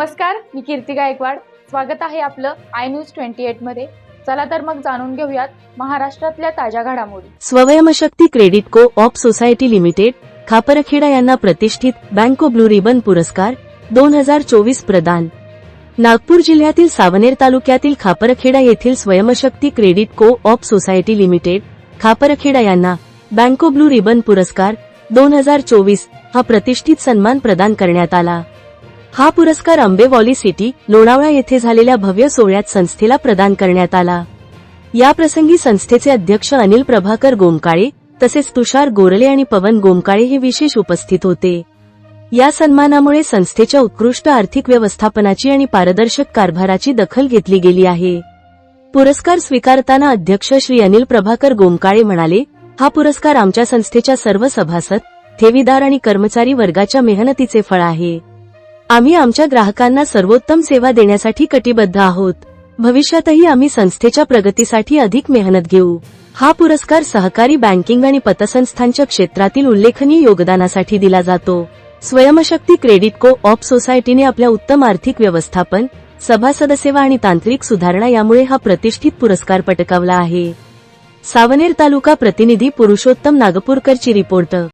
नमस्कार मी कीर्ती गायकवाड. स्वागत आहे आपलं आय न्यूज ट्वेंटी एटमध्ये. चला तर मग जाणून घेऊयात महाराष्ट्रातल्या ताज्या घडामोडी. Swayamshakti credit co op society limited Khaparkheda यांना प्रतिष्ठित बँको ब्लू रिबन पुरस्कार दोन हजार चोवीस प्रदान. नागपूर जिल्ह्यातील सावनेर तालुक्यातील खापरखेडा येथील Swayamshakti credit co op society limited Khaparkheda यांना बँको ब्लू रिबन पुरस्कार दोन हजार चोवीस हा प्रतिष्ठित सन्मान प्रदान करण्यात आला. हा पुरस्कार आंबेवॉली सिटी लोणावळा येथे झालेल्या भव्य सोहळ्यात संस्थेला प्रदान करण्यात आला. या प्रसंगी संस्थेचे अध्यक्ष अनिल प्रभाकर गोमकाळे तसेच तुषार गोरले आणि पवन गोमकाळे हे विशेष उपस्थित होते. या सन्मानामुळे संस्थेच्या उत्कृष्ट आर्थिक व्यवस्थापनाची आणि पारदर्शक कारभाराची दखल घेतली गेली आहे. पुरस्कार स्वीकारताना अध्यक्ष श्री अनिल प्रभाकर गोमकाळे म्हणाले हा पुरस्कार आमच्या संस्थेच्या सर्व सभासद ठेवीदार आणि कर्मचारी वर्गाच्या मेहनतीचे फळ आहे. आम्ही आमच्या ग्राहकांना सर्वोत्तम सेवा देण्यासाठी कटिबद्ध आहोत. भविष्यातही आम्ही संस्थेच्या प्रगतीसाठी अधिक मेहनत घेऊ. हा पुरस्कार सहकारी बँकिंग आणि पतसंस्थांच्या क्षेत्रातील उल्लेखनीय योगदानासाठी दिला जातो. स्वयंशक्ती क्रेडिट को ऑप सोसायटीने आपल्या उत्तम आर्थिक व्यवस्थापन सभासद सेवा आणि तांत्रिक सुधारणा यामुळे हा प्रतिष्ठित पुरस्कार पटकावला आहे. सावनेर तालुका प्रतिनिधी पुरुषोत्तम नागपूरकरची रिपोर्ट.